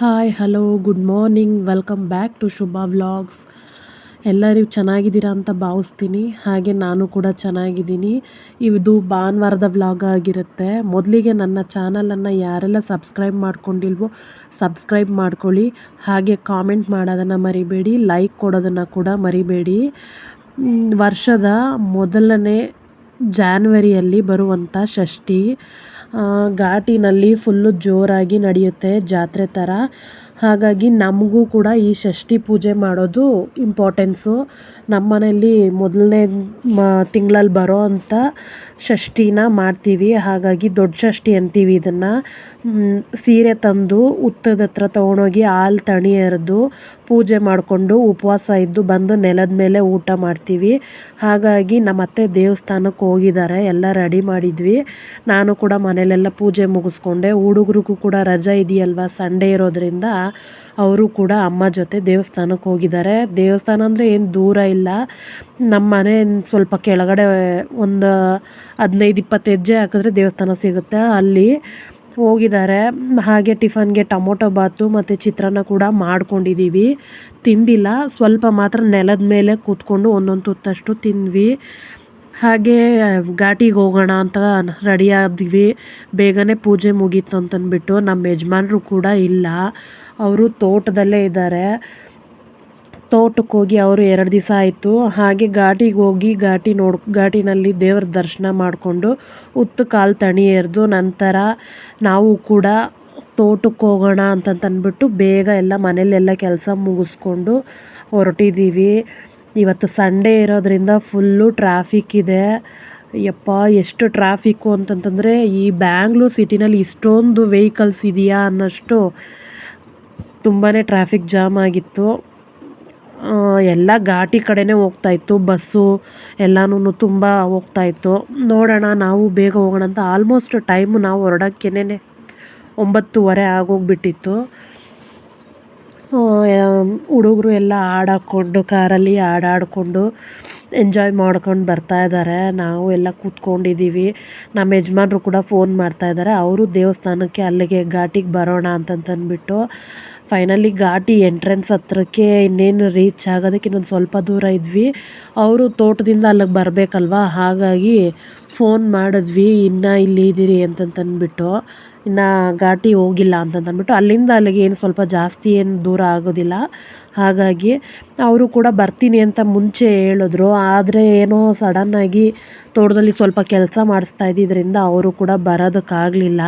Hi hello good morning welcome back to Shubha vlogs ಎಲ್ಲರಿಗೂ ಚೆನ್ನಾಗಿದ್ದೀರಾ ಅಂತ ಭಾವಿಸ್ತೀನಿ. ಹಾಗೆ ನಾನು ಕೂಡ ಚೆನ್ನಾಗಿದ್ದೀನಿ. ಇದು ಭಾನುವಾರದ ವ್ಲಾಗ್ ಆಗಿರುತ್ತೆ. ಮೊದಲಿಗೆ ನನ್ನ ಚಾನಲನ್ನು ಯಾರೆಲ್ಲ ಸಬ್ಸ್ಕ್ರೈಬ್ ಮಾಡ್ಕೊಂಡಿಲ್ವೋ ಸಬ್ಸ್ಕ್ರೈಬ್ ಮಾಡ್ಕೊಳ್ಳಿ. ಹಾಗೆ ಕಾಮೆಂಟ್ ಮಾಡೋದನ್ನು ಮರಿಬೇಡಿ. ಲೈಕ್ ಕೊಡೋದನ್ನು ಕೂಡ ಮರಿಬೇಡಿ. ವರ್ಷದ ಮೊದಲನೇ ಜಾನ್ವರಿಯಲ್ಲಿ ಬರುವಂಥ ಷಷ್ಠಿ. ಘಾಟಿನಲ್ಲಿ ಫುಲ್ಲು ಜೋರಾಗಿ ನಡೆಯುತ್ತೆ ಜಾತ್ರೆ ಥರ ಹಾಗಾಗಿ ನಮಗೂ ಕೂಡ ಈ ಷಷ್ಠಿ ಪೂಜೆ ಮಾಡೋದು ಇಂಪಾರ್ಟೆನ್ಸು ನಮ್ಮ ಮನೆಯಲ್ಲಿ ಮೊದಲನೇ, ಮ ತಿಂಗಳಲ್ಲಿ ಬರೋ ಅಂಥ ಷಷ್ಠಿನ ಮಾಡ್ತೀವಿ. ಹಾಗಾಗಿ ದೊಡ್ಡ ಷಷ್ಠಿ ಅಂತೀವಿ ಇದನ್ನು. ಸೀರೆ ತಂದು ಹುತ್ತದ ಹತ್ರ ತೊಗೊಂಡೋಗಿ ಹಾಲು ತಣಿ ಎರೆದು ಪೂಜೆ ಮಾಡಿಕೊಂಡು ಉಪವಾಸ ಇದ್ದು ಬಂದು ನೆಲದ ಮೇಲೆ ಊಟ ಮಾಡ್ತೀವಿ. ಹಾಗಾಗಿ ನಮ್ಮ ಅತ್ತೆ ದೇವಸ್ಥಾನಕ್ಕೆ ಹೋಗಿದ್ದಾರೆ ಎಲ್ಲ ರೆಡಿ ಮಾಡಿದ್ವಿ. ನಾನು ಕೂಡ ಮನೇಲೆಲ್ಲ ಪೂಜೆ ಮುಗಿಸ್ಕೊಂಡೆ. ಹುಡುಗ್ರಿಗೂ ಕೂಡ ರಜೆ ಇದೆಯಲ್ವ? ಸಂಡೇ ಇರೋದರಿಂದ ಅವರು ಕೂಡ ಅಮ್ಮ ಜೊತೆ ದೇವಸ್ಥಾನಕ್ಕೆ ಹೋಗಿದ್ದಾರೆ. ದೇವಸ್ಥಾನ ಅಂದರೆ ಏನು ದೂರ ಇಲ್ಲ. ನಮ್ಮ ಮನೆ ಸ್ವಲ್ಪ ಕೆಳಗಡೆ ಒಂದು ಹದಿನೈದು ಇಪ್ಪತ್ತು ಹೆಜ್ಜೆ ಹಾಕಿದ್ರೆ ದೇವಸ್ಥಾನ ಸಿಗುತ್ತೆ. ಅಲ್ಲಿ ಹೋಗಿದ್ದಾರೆ. ಹಾಗೆ ಟಿಫನ್ಗೆ ಟೊಮೊಟೊ ಬಾತು ಮತ್ತು ಚಿತ್ರಾನ್ನ ಕೂಡ ಮಾಡ್ಕೊಂಡಿದ್ದೀವಿ ತಿಂದಿಲ್ಲ. ಸ್ವಲ್ಪ ಮಾತ್ರ ನೆಲದ ಮೇಲೆ ಕೂತ್ಕೊಂಡು ಒಂದೊಂದು ತುತ್ತಷ್ಟು ತಿಂದ್ವಿ. ಹಾಗೆ, ಘಾಟಿಗೆ ಹೋಗೋಣ ಅಂತ ರೆಡಿ ಆದ್ವಿ. ಬೇಗನೆ ಪೂಜೆ ಮುಗೀತು ಅಂತಂದ್ಬಿಟ್ಟು ನಮ್ಮ ಯಜಮಾನ್ರು ಕೂಡ ಇಲ್ಲ. ಅವರು ತೋಟದಲ್ಲೇ ಇದ್ದಾರೆ. ತೋಟಕ್ಕೆ ಹೋಗಿ ಅವರು ಎರಡು ದಿವಸ ಆಯಿತು. ಹಾಗೆ ಘಾಟಿಗೆ ಹೋಗಿ ಘಾಟಿ ನೋಡ್, ಘಾಟಿನಲ್ಲಿ ದೇವ್ರ ದರ್ಶನ ಮಾಡಿಕೊಂಡು ಉತ್ತು ಕಾಲು ತಣಿ ಎರೆದು ನಂತರ ನಾವು ಕೂಡ ತೋಟಕ್ಕೆ ಹೋಗೋಣ ಅಂತಂತಂದ್ಬಿಟ್ಟು ಬೇಗ ಎಲ್ಲ ಮನೇಲೆಲ್ಲ ಕೆಲಸ ಮುಗಿಸ್ಕೊಂಡು ಹೊರಟಿದ್ದೀವಿ. ಇವತ್ತು ಸಂಡೇ ಇರೋದರಿಂದ ಫುಲ್ಲು ಟ್ರಾಫಿಕ್ ಇದೆ. ಯಪ್ಪ, ಎಷ್ಟು ಟ್ರಾಫಿಕ್ಕು ಅಂತಂತಂದರೆ ಈ ಬ್ಯಾಂಗ್ಳೂರ್ ಸಿಟಿನಲ್ಲಿ ಇಷ್ಟೊಂದು ವೆಹಿಕಲ್ಸ್ ಇದೆಯಾ ಅನ್ನೋಷ್ಟು ತುಂಬಾ ಟ್ರಾಫಿಕ್ ಜಾಮ್ ಆಗಿತ್ತು. ಎಲ್ಲ ಘಾಟಿ ಕಡೆನೇ ಹೋಗ್ತಾಯಿತ್ತು ಬಸ್ಸು ಎಲ್ಲನೂ ತುಂಬ ಹೋಗ್ತಾಯಿತ್ತು ನೋಡೋಣ, ನಾವು ಬೇಗ ಹೋಗೋಣ ಅಂತ ಆಲ್ಮೋಸ್ಟ್ ಟೈಮು ನಾವು ಹೊರಡೋಕ್ಕೇನೆ ಒಂಬತ್ತುವರೆ ಆಗೋಗ್ಬಿಟ್ಟಿತ್ತು. ಹುಡುಗರು ಎಲ್ಲ ಹಾಡಾಕ್ಕೊಂಡು ಕಾರಲ್ಲಿ ಹಾಡಾಡ್ಕೊಂಡು ಎಂಜಾಯ್ ಮಾಡ್ಕೊಂಡು ಬರ್ತಾ ಇದ್ದಾರೆ ನಾವು ಎಲ್ಲ ಕೂತ್ಕೊಂಡಿದ್ದೀವಿ ನಮ್ಮ ಯಜಮಾನ್ರು ಕೂಡ ಫೋನ್ ಮಾಡ್ತಾ ಇದ್ದಾರೆ ಅವರು ದೇವಸ್ಥಾನಕ್ಕೆ ಅಲ್ಲಿಗೆ ಘಾಟಿಗೆ ಬರೋಣ ಅಂತಂತಂದ್ಬಿಟ್ಟು ಫೈನಲಿ ಘಾಟಿ ಎಂಟ್ರೆನ್ಸ್ ಹತ್ರಕ್ಕೆ ಇನ್ನೇನು ರೀಚ್ ಆಗೋದಕ್ಕೆ ಇನ್ನೊಂದು ಸ್ವಲ್ಪ ದೂರ ಇದ್ವಿ. ಅವರು ತೋಟದಿಂದ ಅಲ್ಲಿಗೆ ಬರಬೇಕಲ್ವ? ಹಾಗಾಗಿ ಫೋನ್ ಮಾಡಿದ್ವಿ, ಇನ್ನೂ ಇಲ್ಲಿ ಇದ್ದೀರಿ ಅಂತಂತಂದ್ಬಿಟ್ಟು ಇನ್ನು ಘಾಟಿ ಹೋಗಿಲ್ಲ ಅಂತಂದ್ಬಿಟ್ಟು ಅಲ್ಲಿಂದ ಅಲ್ಲಿಗೆ ಏನು ಸ್ವಲ್ಪ ಜಾಸ್ತಿ ಏನು ದೂರ ಆಗೋದಿಲ್ಲ. ಹಾಗಾಗಿ ಅವರು ಕೂಡ ಬರ್ತೀನಿ ಅಂತ ಮುಂಚೆ ಹೇಳಿದ್ರು. ಆದರೆ ಏನೋ ಸಡನ್ನಾಗಿ ತೋಟದಲ್ಲಿ ಸ್ವಲ್ಪ ಕೆಲಸ ಮಾಡಿಸ್ತಾ ಇದ್ದಿದ್ದರಿಂದ ಅವರು ಕೂಡ ಬರೋದಕ್ಕಾಗಲಿಲ್ಲ.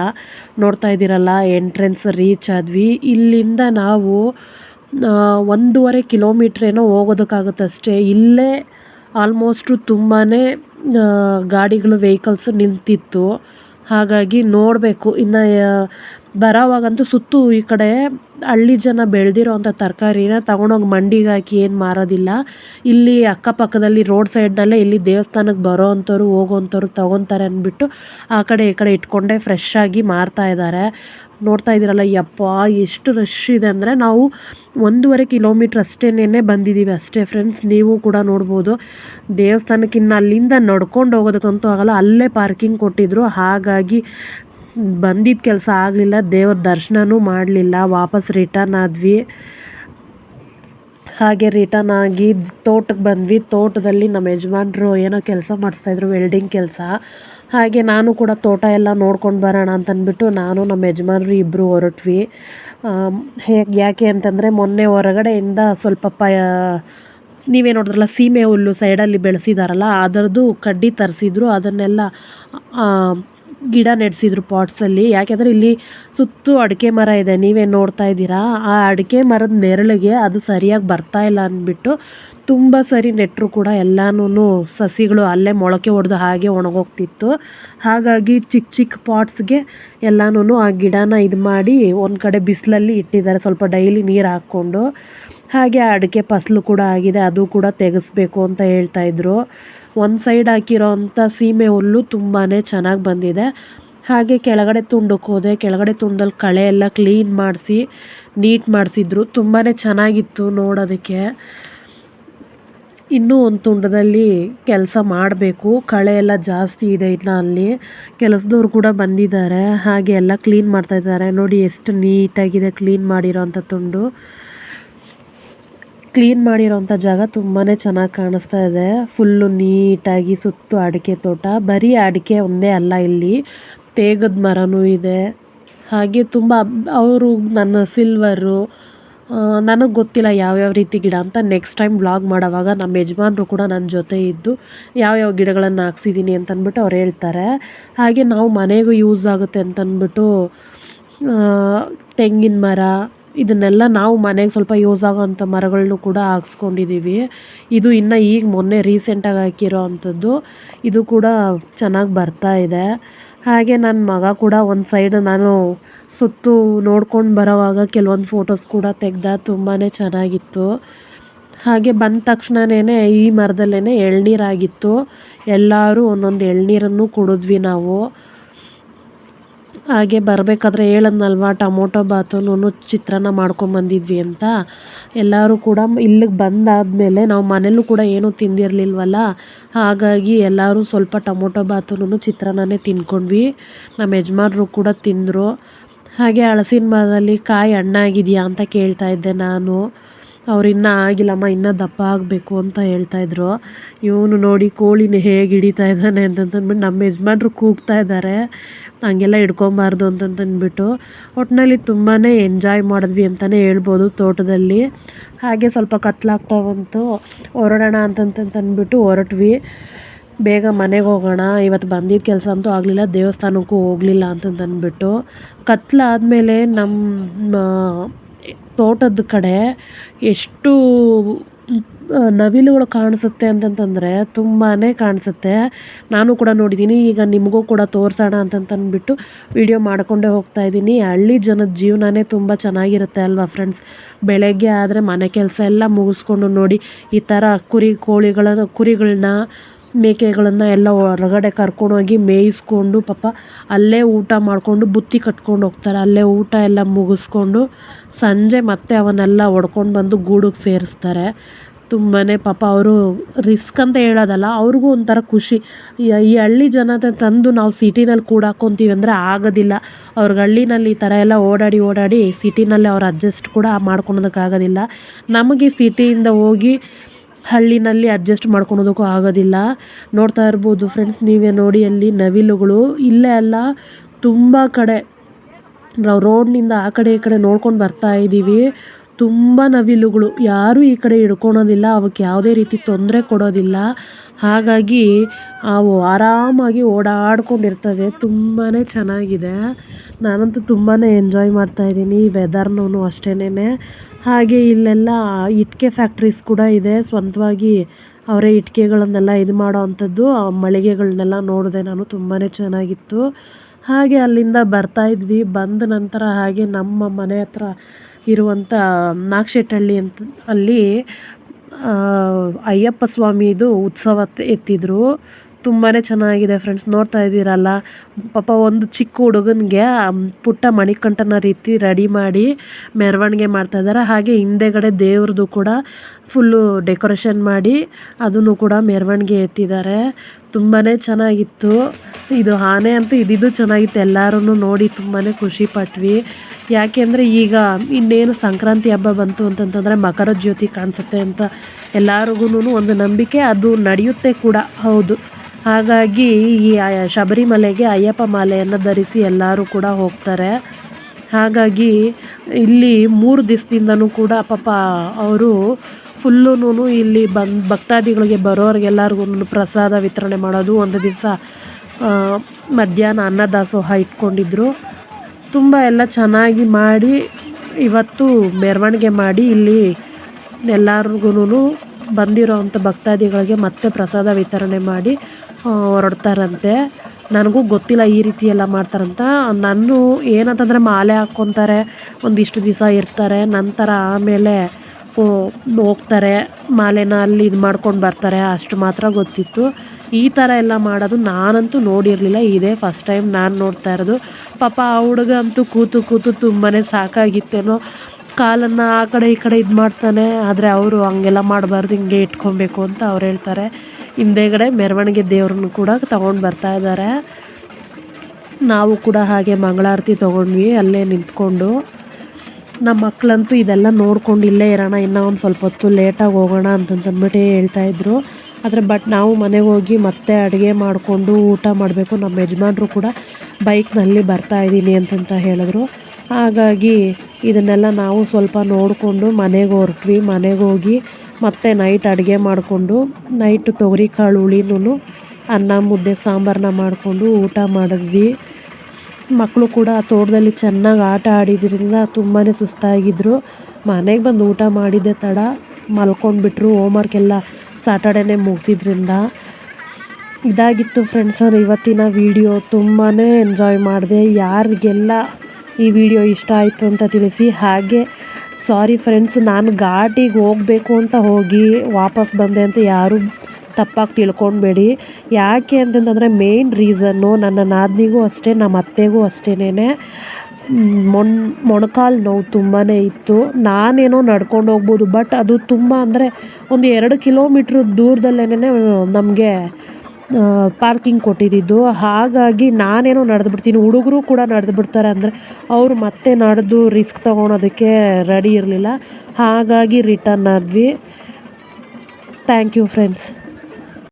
ನೋಡ್ತಾ ಇದ್ದೀರಲ್ಲ ಎಂಟ್ರೆನ್ಸ್ ರೀಚ್ ಆದ್ವಿ. ಇಲ್ಲಿಂದ ನಾವು ಒಂದೂವರೆ ಕಿಲೋಮೀಟ್ರ್ ಏನೋ ಹೋಗೋದಕ್ಕಾಗುತ್ತೆ ಅಷ್ಟೇ. ಇಲ್ಲೇ ಆಲ್ಮೋಸ್ಟು ತುಂಬಾ ಗಾಡಿಗಳು ವೆಹಿಕಲ್ಸ್ ನಿಂತಿತ್ತು. ಹಾಗಾಗಿ ನೋಡಬೇಕು. ಇನ್ನು ಬರೋವಾಗಂತೂ ಸುತ್ತು ಈ ಕಡೆ ಹಳ್ಳಿ ಜನ ಬೆಳೆದಿರೋ ಅಂಥ ತರಕಾರಿನ ತಗೊಂಡೋಗಿ ಮಂಡಿಗೆ ಹಾಕಿ ಏನು ಮಾರೋದಿಲ್ಲ. ಇಲ್ಲಿ ಅಕ್ಕಪಕ್ಕದಲ್ಲಿ ರೋಡ್ ಸೈಡ್ನಲ್ಲೇ ಇಲ್ಲಿ ದೇವಸ್ಥಾನಕ್ಕೆ ಬರೋ ಅಂಥವ್ರು ಹೋಗೋ ಅಂಥವ್ರು ತೊಗೊತಾರೆ ಅಂದ್ಬಿಟ್ಟು ಆ ಕಡೆ ಈ ಕಡೆ ಇಟ್ಕೊಂಡೇ ಫ್ರೆಶ್ಶಾಗಿ ಮಾರ್ತಾ ಇದ್ದಾರೆ. ನೋಡ್ತಾ ಇದ್ದೀರಲ್ಲ, ಯಪ್ಪ, ಎಷ್ಟು ರಶ್ ಇದೆ ಅಂದರೆ ನಾವು ಒಂದೂವರೆ ಕಿಲೋಮೀಟ್ರ್ ಅಷ್ಟೇನೇ ಬಂದಿದ್ದೀವಿ ಅಷ್ಟೇ ಫ್ರೆಂಡ್ಸ್ ನೀವು ಕೂಡ ನೋಡ್ಬೋದು. ದೇವಸ್ಥಾನಕ್ಕಿನ್ನ ಅಲ್ಲಿಂದ ನಡ್ಕೊಂಡು ಹೋಗೋದಕ್ಕಂತೂ ಆಗಲ್ಲ, ಅಲ್ಲೇ ಪಾರ್ಕಿಂಗ್ ಕೊಟ್ಟಿದ್ದರು ಹಾಗಾಗಿ ಬಂದಿದ್ದ ಕೆಲಸ ಆಗಲಿಲ್ಲ, ದೇವ್ರ ದರ್ಶನವೂ ಮಾಡಲಿಲ್ಲ, ವಾಪಸ್ ರಿಟರ್ನ್ ಆದ್ವಿ. ಹಾಗೆ ರಿಟರ್ನ್ ಆಗಿ ತೋಟಕ್ಕೆ ಬಂದ್ವಿ. ತೋಟದಲ್ಲಿ ನಮ್ಮ ಯಜಮಾನ್ರು ಏನೋ ಕೆಲಸ ಮಾಡಿಸ್ತಾಯಿದ್ರು ವೆಲ್ಡಿಂಗ್ ಕೆಲಸ. ಹಾಗೆ ನಾನು ಕೂಡ ತೋಟ ಎಲ್ಲ ನೋಡ್ಕೊಂಡು ಬರೋಣ ಅಂತಂದ್ಬಿಟ್ಟು ನಾನು ನಮ್ಮ ಯಜಮಾನ್ರು ಇಬ್ಬರು ಹೊರಟ್ವಿ. ಹೇಗೆ ಯಾಕೆ ಅಂತಂದರೆ ಮೊನ್ನೆ ಹೊರಗಡೆಯಿಂದ ಸ್ವಲ್ಪ ಪ ನೀವೇ ನೋಡಿದ್ರಲ್ಲ ಸೀಮೆ ಹುಲ್ಲು ಸೈಡಲ್ಲಿ ಬೆಳೆಸಿದಾರಲ್ಲ ಅದರದ್ದು ಕಡ್ಡಿ ತರಿಸಿದ್ರು. ಅದನ್ನೆಲ್ಲ ಗಿಡ ನೆಡ್ಸಿದ್ರು ಪಾಟ್ಸಲ್ಲಿ ಯಾಕೆಂದರೆ ಇಲ್ಲಿ ಸುತ್ತು ಅಡಿಕೆ ಮರ ಇದೆ. ನೀವೇನು ನೋಡ್ತಾ ಇದ್ದೀರಾ? ಆ ಅಡಿಕೆ ಮರದ ನೆರಳಿಗೆ ಅದು ಸರಿಯಾಗಿ ಬರ್ತಾ ಇಲ್ಲ ಅಂದ್ಬಿಟ್ಟು ತುಂಬ ಸರಿ ನೆಟ್ಟರು ಕೂಡ ಎಲ್ಲಾನು ಸಸಿಗಳು ಅಲ್ಲೇ ಮೊಳಕೆ ಹೊಡೆದು ಹಾಗೆ ಒಣಗೋಗ್ತಿತ್ತು. ಹಾಗಾಗಿ ಚಿಕ್ಕ ಚಿಕ್ಕ ಪಾಟ್ಸ್ಗೆ ಎಲ್ಲಾನು ಆ ಗಿಡನ ಇದು ಮಾಡಿ ಒಂದು ಕಡೆ ಬಿಸಿಲಲ್ಲಿ ಇಟ್ಟಿದ್ದಾರೆ. ಸ್ವಲ್ಪ ಡೈಲಿ ನೀರು ಹಾಕ್ಕೊಂಡು. ಹಾಗೆ ಆ ಅಡಿಕೆ ಫಸಲು ಕೂಡ ಆಗಿದೆ. ಅದು ಕೂಡ ತೆಗೆಸ್ಬೇಕು ಅಂತ ಹೇಳ್ತಾಯಿದ್ರು ಒಂದು ಸೈಡ್ ಹಾಕಿರೋ ಅಂಥ ಸೀಮೆ ಹುಲ್ಲು ತುಂಬಾ ಚೆನ್ನಾಗಿ ಬಂದಿದೆ. ಹಾಗೆ ಕೆಳಗಡೆ ತುಂಡಕ್ಕೆ ಹೋದೆ. ಕೆಳಗಡೆ ತುಂಡಲ್ಲಿ ಕಳೆ ಎಲ್ಲ ಕ್ಲೀನ್ ಮಾಡಿಸಿ ನೀಟ್ ಮಾಡಿಸಿದ್ರು. ತುಂಬಾ ಚೆನ್ನಾಗಿತ್ತು ನೋಡೋದಕ್ಕೆ. ಇನ್ನೂ ಒಂದು ತುಂಡದಲ್ಲಿ ಕೆಲಸ ಮಾಡಬೇಕು. ಕಳೆ ಎಲ್ಲ ಜಾಸ್ತಿ ಇದೆ ಇನ್ನು ಅಲ್ಲಿ. ಕೆಲಸದವ್ರು ಕೂಡ ಬಂದಿದ್ದಾರೆ. ಹಾಗೆ ಎಲ್ಲ ಕ್ಲೀನ್ ಮಾಡ್ತಾ ಇದ್ದಾರೆ. ನೋಡಿ ಎಷ್ಟು ನೀಟಾಗಿದೆ ಕ್ಲೀನ್ ಮಾಡಿರೋಂಥ ತುಂಡು. ಕ್ಲೀನ್ ಮಾಡಿರೋಂಥ ಜಾಗ ತುಂಬಾ ಚೆನ್ನಾಗಿ ಕಾಣಿಸ್ತಾ ಇದೆ. ಫುಲ್ಲು ನೀಟಾಗಿ ಸುತ್ತು ಅಡಿಕೆ ತೋಟ. ಬರೀ ಅಡಿಕೆ ಒಂದೇ ಅಲ್ಲ ಇಲ್ಲಿ. ತೇಗದ ಮರನೂ ಇದೆ. ಹಾಗೆ ತುಂಬ ಅವರು ನನ್ನ ಸಿಲ್ವರು ನನಗೆ ಗೊತ್ತಿಲ್ಲ ಯಾವ್ಯಾವ ರೀತಿ ಗಿಡ ಅಂತ. ನೆಕ್ಸ್ಟ್ ಟೈಮ್ ವ್ಲಾಗ್ ಮಾಡೋವಾಗ ನಮ್ಮ ಯಜಮಾನರು ಕೂಡ ನನ್ನ ಜೊತೆ ಇದ್ದು ಯಾವ್ಯಾವ ಗಿಡಗಳನ್ನು ಹಾಕ್ಸಿದ್ದೀನಿ ಅಂತಂದ್ಬಿಟ್ಟು ಅವ್ರು ಹೇಳ್ತಾರೆ. ಹಾಗೆ ನಾವು ಮನೆಗೂ ಯೂಸ್ ಆಗುತ್ತೆ ಅಂತಂದ್ಬಿಟ್ಟು ತೆಂಗಿನ ಮರ ಇದನ್ನೆಲ್ಲ ನಾವು ಮನೆಗೆ ಸ್ವಲ್ಪ ಯೂಸ್ ಆಗೋವಂಥ ಮರಗಳನ್ನು ಕೂಡ ಹಾಕ್ಸ್ಕೊಂಡಿದ್ದೀವಿ ಇದು ಇನ್ನು ಈಗ ಮೊನ್ನೆ ರೀಸೆಂಟಾಗಿ ಹಾಕಿರೋ ಅಂಥದ್ದು. ಇದು ಕೂಡ ಚೆನ್ನಾಗಿ ಬರ್ತಾ ಇದೆ. ಹಾಗೆ ನನ್ನ ಮಗ ಕೂಡ ಒಂದು ಸೈಡ್ ನಾನು ಸುತ್ತು ನೋಡ್ಕೊಂಡು ಬರೋವಾಗ ಕೆಲವೊಂದು ಫೋಟೋಸ್ ಕೂಡ ತೆಗ್ದ ತುಂಬಾ ಚೆನ್ನಾಗಿತ್ತು. ಹಾಗೆ ಬಂದ ತಕ್ಷಣನೇ ಈ ಮರದಲ್ಲೇ ಎಳ್ನೀರಾಗಿತ್ತು. ಎಲ್ಲರೂ ಒಂದೊಂದು ಎಳ್ನೀರನ್ನು ಕುಡಿದ್ವಿ ನಾವು. ಹಾಗೆ ಬರಬೇಕಾದ್ರೆ ಹೇಳದ್ನಲ್ವ ಟೊಮೊಟೊ ಬಾತುನು ಚಿತ್ರಾನ್ನ ಮಾಡ್ಕೊಂಬಂದಿದ್ವಿ ಅಂತ. ಎಲ್ಲರೂ ಕೂಡ ಇಲ್ಲಿಗೆ ಬಂದಾದಮೇಲೆ ನಾವು ಮನೇಲೂ ಕೂಡ ಏನೂ ತಿಂದಿರಲಿಲ್ವಲ್ಲ? ಹಾಗಾಗಿ ಎಲ್ಲರೂ ಸ್ವಲ್ಪ ಟೊಮೊಟೊ ಬಾತುನು ಚಿತ್ರಾನ್ನನೇ ತಿಂದ್ಕೊಂಡ್ವಿ. ನಮ್ಮ ಯಜಮಾನ್ರು ಕೂಡ ತಿಂದರು. ಹಾಗೆ ಹಲಸಿನ ಮರದಲ್ಲಿ ಕಾಯಿ ಹಣ್ಣಾಗಿದೆಯಾ ಅಂತ ಕೇಳ್ತಾ ಇದ್ದೆ ನಾನು. ಅವ್ರು ಇನ್ನೂ ಆಗಿಲ್ಲಮ್ಮ, ಇನ್ನೂ ದಪ್ಪ ಆಗಬೇಕು ಅಂತ ಹೇಳ್ತಾಯಿದ್ರು ಇವನು ನೋಡಿ ಕೋಳಿನ ಹೇಗೆ ಹಿಡಿತಾ ಇದ್ದಾನೆ ಅಂತಂತಂದ್ಬಿಟ್ಟು ನಮ್ಮ ಯಜಮಾನ್ರು ಕೂಗ್ತಾ ಇದ್ದಾರೆ. ಹಂಗೆಲ್ಲ ಹಿಡ್ಕೊಬಾರ್ದು ಅಂತಂತಂದ್ಬಿಟ್ಟು ಒಟ್ಟಿನಲ್ಲಿ ತುಂಬಾ ಎಂಜಾಯ್ ಮಾಡಿದ್ವಿ ಅಂತಲೇ ಹೇಳ್ಬೋದು ತೋಟದಲ್ಲಿ. ಹಾಗೆ ಸ್ವಲ್ಪ ಕತ್ಲಾಗ್ತಾ ಬಂತು. ಹೊರಡೋಣ ಅಂತಂತಂತಂದ್ಬಿಟ್ಟು ಹೊರಟ್ವಿ. ಬೇಗ ಮನೆಗೆ ಹೋಗೋಣ. ಇವತ್ತು ಬಂದಿದ್ದ ಕೆಲಸ ಅಂತೂ ಆಗಲಿಲ್ಲ, ದೇವಸ್ಥಾನಕ್ಕೂ ಹೋಗಲಿಲ್ಲ ಅಂತಂತಂದ್ಬಿಟ್ಟು. ಕತ್ಲಾದಮೇಲೆ ನಮ್ಮ ತೋಟದ ಕಡೆ ಎಷ್ಟು ನವಿಲುಗಳು ಕಾಣಿಸುತ್ತೆ ಅಂತಂತಂದರೆ ತುಂಬಾ ಕಾಣಿಸುತ್ತೆ. ನಾನು ಕೂಡ ನೋಡಿದ್ದೀನಿ, ಈಗ ನಿಮಗೂ ಕೂಡ ತೋರಿಸೋಣ ಅಂತಂತಂದ್ಬಿಟ್ಟು ವಿಡಿಯೋ ಮಾಡಿಕೊಂಡೇ ಹೋಗ್ತಾ ಇದ್ದೀನಿ. ಹಳ್ಳಿ ಜನದ ಜೀವನನೇ ತುಂಬ ಚೆನ್ನಾಗಿರುತ್ತೆ ಅಲ್ವಾ ಫ್ರೆಂಡ್ಸ್ ಬೆಳಗ್ಗೆ ಆದರೆ ಮನೆ ಕೆಲಸ ಎಲ್ಲ ಮುಗಿಸ್ಕೊಂಡು ನೋಡಿ ಈ ಥರ ಕುರಿ, ಕೋಳಿಗಳನ್ನು, ಕುರಿಗಳನ್ನ ಮೇಕೆಗಳನ್ನು ಎಲ್ಲ ಹೊರಗಡೆ ಕರ್ಕೊಂಡೋಗಿ ಮೇಯಿಸ್ಕೊಂಡು ಪಾಪ ಅಲ್ಲೇ ಊಟ ಮಾಡಿಕೊಂಡು ಬುತ್ತಿ ಕಟ್ಕೊಂಡು ಹೋಗ್ತಾರೆ. ಅಲ್ಲೇ ಊಟ ಎಲ್ಲ ಮುಗಿಸ್ಕೊಂಡು ಸಂಜೆ ಮತ್ತೆ ಅವನ್ನೆಲ್ಲ ಹೊಡ್ಕೊಂಡು ಬಂದು ಗೂಡಿಗೆ ಸೇರಿಸ್ತಾರೆ. ತುಂಬಾ ಪಾಪ ಅವರು ರಿಸ್ಕ್ ಅಂತ ಹೇಳೋದಲ್ಲ, ಅವ್ರಿಗೂ ಒಂಥರ ಖುಷಿ. ಈ ಹಳ್ಳಿ ಜನತೆ ತಂದು ನಾವು ಸಿಟಿನಲ್ಲಿ ಕೂಡಾಕೊಂತೀವಿ ಅಂದರೆ ಆಗೋದಿಲ್ಲ. ಅವ್ರಿಗೆ ಹಳ್ಳಿನಲ್ಲಿ ಈ ಥರ ಎಲ್ಲ ಓಡಾಡಿ ಓಡಾಡಿ ಸಿಟಿನಲ್ಲಿ ಅವ್ರು ಅಡ್ಜಸ್ಟ್ ಕೂಡ ಮಾಡ್ಕೊಳೋದಕ್ಕಾಗೋದಿಲ್ಲ ನಮಗೆ ಸಿಟಿಯಿಂದ ಹೋಗಿ ಹಳ್ಳಿನಲ್ಲಿ ಅಡ್ಜಸ್ಟ್ ಮಾಡ್ಕೊಳೋದಕ್ಕೂ ಆಗೋದಿಲ್ಲ. ನೋಡ್ತಾ ಇರ್ಬೋದು ಫ್ರೆಂಡ್ಸ್ ನೀವೇ ನೋಡಿ ಅಲ್ಲಿ ನವಿಲುಗಳು. ಇಲ್ಲೇ ಅಲ್ಲ, ತುಂಬ ಕಡೆ, ನಾವು ರೋಡ್ನಿಂದ ಆ ಕಡೆ ಈ ಕಡೆ ನೋಡ್ಕೊಂಡು ಬರ್ತಾ ಇದ್ದೀವಿ. ತುಂಬ ನವಿಲುಗಳು. ಯಾರೂ ಈ ಕಡೆ ಹಿಡ್ಕೊಳೋದಿಲ್ಲ. ಅವಕ್ಕೆ ಯಾವುದೇ ರೀತಿ ತೊಂದರೆ ಕೊಡೋದಿಲ್ಲ. ಹಾಗಾಗಿ ಅವು ಆರಾಮಾಗಿ ಓಡಾಡ್ಕೊಂಡಿರ್ತವೆ. ತುಂಬಾ ಚೆನ್ನಾಗಿದೆ. ನಾನಂತೂ ತುಂಬಾ ಎಂಜಾಯ್ ಮಾಡ್ತಾಯಿದ್ದೀನಿ ಈ ವೆದರ್ನೂ ಅಷ್ಟೇನೆ ಹಾಗೆ ಇಲ್ಲೆಲ್ಲ ಇಟ್ಟಿಗೆ ಫ್ಯಾಕ್ಟ್ರೀಸ್ ಕೂಡ ಇದೆ. ಸ್ವಂತವಾಗಿ ಅವರೇ ಇಟ್ಕೆಗಳನ್ನೆಲ್ಲ ಇದು ಮಾಡೋ ಅಂಥದ್ದು ಮಳಿಗೆಗಳನ್ನೆಲ್ಲ ನೋಡಿದೆ ನಾನು ತುಂಬಾ ಚೆನ್ನಾಗಿತ್ತು. ಹಾಗೆ ಅಲ್ಲಿಂದ ಬರ್ತಾ ಇದ್ವಿ. ಬಂದ ನಂತರ ಹಾಗೆ ನಮ್ಮ ಮನೆ ಹತ್ರ ಇರುವಂಥ ನಾಗಶೆಟ್ಟಹಳ್ಳಿ ಅಂತ ಅಲ್ಲಿ ಅಯ್ಯಪ್ಪ ಸ್ವಾಮಿದು ಉತ್ಸವ ಎತ್ತಿದ್ರು. ತುಂಬಾ ಚೆನ್ನಾಗಿದೆ ಫ್ರೆಂಡ್ಸ್ ನೋಡ್ತಾ ಇದ್ದೀರಲ್ಲ? ಪಾಪ ಒಂದು ಚಿಕ್ಕ ಹುಡುಗನಿಗೆ ಪುಟ್ಟ ಮಣಿಕಂಠನ ರೀತಿ ರೆಡಿ ಮಾಡಿ ಮೆರವಣಿಗೆ ಮಾಡ್ತಾ ಇದ್ದಾರೆ. ಹಾಗೆ ಹಿಂದೆಗಡೆ ದೇವ್ರದ್ದು ಕೂಡ ಫುಲ್ಲು ಡೆಕೋರೇಷನ್ ಮಾಡಿ ಅದನ್ನು ಕೂಡ ಮೆರವಣಿಗೆ ಎತ್ತಿದ್ದಾರೆ. ತುಂಬಾ ಚೆನ್ನಾಗಿತ್ತು. ಇದು ಆನೆ ಅಂತೂ ಇದ್ದಿದ್ದು ಚೆನ್ನಾಗಿತ್ತು. ಎಲ್ಲರೂ ನೋಡಿ ತುಂಬಾ ಖುಷಿಪಟ್ವಿ ಯಾಕೆಂದರೆ ಈಗ ಇನ್ನೇನು ಸಂಕ್ರಾಂತಿ ಹಬ್ಬ ಬಂತು ಅಂತಂತಂದರೆ ಮಕರ ಜ್ಯೋತಿ ಕಾಣಿಸುತ್ತೆ ಅಂತ ಎಲ್ಲರಿಗೂ ಒಂದು ನಂಬಿಕೆ ಅದು ನಡೆಯುತ್ತೆ ಕೂಡ. ಹೌದು. ಹಾಗಾಗಿ ಈ ಶಬರಿಮಲೆಗೆ ಅಯ್ಯಪ್ಪ ಮಾಲೆಯನ್ನು ಧರಿಸಿ ಎಲ್ಲರೂ ಕೂಡ ಹೋಗ್ತಾರೆ. ಹಾಗಾಗಿ ಇಲ್ಲಿ ಮೂರು ದಿವಸದಿಂದನೂ ಕೂಡ ಪಾಪ ಅವರು ಫುಲ್ಲುನು ಇಲ್ಲಿ ಬಂದು ಭಕ್ತಾದಿಗಳಿಗೆ ಬರೋರಿಗೆಲ್ಲರಿಗೂ ಪ್ರಸಾದ ವಿತರಣೆ ಮಾಡೋದು. ಒಂದು ದಿವಸ ಮಧ್ಯಾಹ್ನ ಅನ್ನದಾಸೋಹ ಇಟ್ಕೊಂಡಿದ್ರು. ತುಂಬ ಎಲ್ಲ ಚೆನ್ನಾಗಿ ಮಾಡಿ, ಇವತ್ತು ಮೆರವಣಿಗೆ ಮಾಡಿ ಇಲ್ಲಿ ಎಲ್ಲರಿಗೂ ಬಂದಿರೋವಂಥ ಭಕ್ತಾದಿಗಳಿಗೆ ಮತ್ತೆ ಪ್ರಸಾದ ವಿತರಣೆ ಮಾಡಿ ಹೊರಡ್ತಾರಂತೆ. ನನಗೂ ಗೊತ್ತಿಲ್ಲ ಈ ರೀತಿ ಎಲ್ಲ ಮಾಡ್ತಾರಂತ. ನಾನು ಏನಂತಂದರೆ ಮಾಲೆ ಹಾಕ್ಕೊತಾರೆ, ಒಂದಿಷ್ಟು ದಿವಸ ಇರ್ತಾರೆ. ನಂತರ ಆಮೇಲೆ ಹೋಗ್ತಾರೆ, ಮಾಲೆನ ಅಲ್ಲಿ ಇದು ಮಾಡ್ಕೊಂಡು ಬರ್ತಾರೆ, ಅಷ್ಟು ಮಾತ್ರ ಗೊತ್ತಿತ್ತು. ಈ ಥರ ಎಲ್ಲ ಮಾಡೋದು ನಾನಂತೂ ನೋಡಿರಲಿಲ್ಲ, ಇದೇ ಫಸ್ಟ್ ಟೈಮ್ ನಾನು ನೋಡ್ತಾ ಇರೋದು. ಪಾಪ ಆ ಹುಡುಗ ಅಂತೂ ಕೂತು ಕೂತು ತುಂಬಾ ಸಾಕಾಗಿತ್ತೇನೋ. ಕಾಲನ್ನು ಆ ಕಡೆ ಈ ಕಡೆ ಇದು ಮಾಡ್ತಾನೆ, ಆದರೆ ಅವರು ಹಂಗೆಲ್ಲ ಮಾಡಬಾರ್ದು, ಹಿಂಗೆ ಇಟ್ಕೊಬೇಕು ಅಂತ ಅವ್ರು ಹೇಳ್ತಾರೆ. ಹಿಂದೆಗಡೆ ಮೆರವಣಿಗೆ ದೇವ್ರನ್ನು ಕೂಡ ತಗೊಂಡು ಬರ್ತಾ ಇದ್ದಾರೆ ನಾವು ಕೂಡ ಹಾಗೆ ಮಂಗಳಾರತಿ ತೊಗೊಂಡ್ವಿ, ಅಲ್ಲೇ ನಿಂತ್ಕೊಂಡು. ನಮ್ಮ ಮಕ್ಕಳಂತೂ ಇದೆಲ್ಲ ನೋಡ್ಕೊಂಡು ಇಲ್ಲೇ ಇರೋಣ, ಇನ್ನೂ ಒಂದು ಸ್ವಲ್ಪ ಹೊತ್ತು ಲೇಟಾಗಿ ಹೋಗೋಣ ಅಂತಂತಂದ್ಬಿಟ್ಟು ಹೇಳ್ತಾಯಿದ್ರು ಆದರೆ ಬಟ್ ನಾವು ಮನೆಗೆ ಹೋಗಿ ಮತ್ತೆ ಅಡುಗೆ ಮಾಡಿಕೊಂಡು ಊಟ ಮಾಡಬೇಕು. ನಮ್ಮ ಯಜಮಾನರು ಕೂಡ ಬೈಕ್ನಲ್ಲಿ ಬರ್ತಾ ಇದ್ದೀನಿ ಅಂತಂತ ಹೇಳಿದ್ರು. ಹಾಗಾಗಿ ಇದನ್ನೆಲ್ಲ ನಾವು ಸ್ವಲ್ಪ ನೋಡಿಕೊಂಡು ಮನೆಗೆ ಹೊರಟ್ವಿ. ಮನೆಗೆ ಹೋಗಿ ಮತ್ತೆ ನೈಟ್ ಅಡುಗೆ ಮಾಡಿಕೊಂಡು ನೈಟ್ ತೊಗರಿ ಕಾಳು ಹುಳಿನೂ ಅನ್ನ, ಮುದ್ದೆ ಸಾಂಬಾರನ್ನ ಮಾಡಿಕೊಂಡು ಊಟ ಮಾಡಿದ್ವಿ. ಮಕ್ಕಳು ಕೂಡ ತೋಟದಲ್ಲಿ ಚೆನ್ನಾಗಿ ಆಟ ಆಡಿದ್ರಿಂದ ತುಂಬಾ ಸುಸ್ತಾಗಿದ್ದರು ಮನೆಗೆ ಬಂದು ಊಟ ಮಾಡಿದ್ದೆ ತಡ, ಮಲ್ಕೊಂಡ್ಬಿಟ್ರು ಹೋಮ್ವರ್ಕ್ ಎಲ್ಲ ಸಾಟರ್ಡೇನೇ ಮುಗಿಸಿದ್ರಿಂದ. ಇದಾಗಿತ್ತು ಫ್ರೆಂಡ್ಸ್ ಇವತ್ತಿನ ವಿಡಿಯೋ ತುಂಬಾ ಎಂಜಾಯ್ ಮಾಡಿದೆ. ಯಾರಿಗೆಲ್ಲ ಈ ವಿಡಿಯೋ ಇಷ್ಟ ಆಯಿತು ಅಂತ ತಿಳಿಸಿ. ಹಾಗೆ ಸಾರಿ ಫ್ರೆಂಡ್ಸ್ ನಾನು ಘಾಟಿಗೆ ಹೋಗಬೇಕು ಅಂತ ಹೋಗಿ ವಾಪಸ್ ಬಂದೆ ಅಂತ ಯಾರೂ ತಪ್ಪಾಗಿ ತಿಳ್ಕೊಬೇಡಿ ಯಾಕೆ ಅಂತಂತಂದರೆ ಮೇಯ್ನ್ ರೀಸನ್ನು ನನ್ನ ನಾದಿನಿಗೂ ಅಷ್ಟೇ, ನಮ್ಮ ಅತ್ತೆಗೂ ಅಷ್ಟೇನೆ ಮೊಣ್, ಮೊಣಕಾಲು ನೋವು ತುಂಬಾ ಇತ್ತು. ನಾನೇನೋ ನಡ್ಕೊಂಡು ಹೋಗ್ಬೋದು ಬಟ್ ಅದು ತುಂಬ ಅಂದರೆ ಒಂದು ಎರಡು ಕಿಲೋಮೀಟ್ರ್ ದೂರದಲ್ಲೇನೆ ನಮಗೆ ಪಾರ್ಕಿಂಗ್ ಕೊಟ್ಟಿದ್ದಿದ್ದು ಹಾಗಾಗಿ ನಾನೇನೋ ನಡೆದು ಬಿಡ್ತೀನಿ ಹುಡುಗರು ಕೂಡ ನಡೆದು ಬಿಡ್ತಾರೆ ಅಂದರೆ ಅವರು ಮತ್ತೆ ನಡೆದು ರಿಸ್ಕ್ ತೊಗೊಳೋದಕ್ಕೆ ರೆಡಿ ಇರಲಿಲ್ಲ. ಹಾಗಾಗಿ ರಿಟರ್ನ್ ಆದ್ವಿ. Thank you friends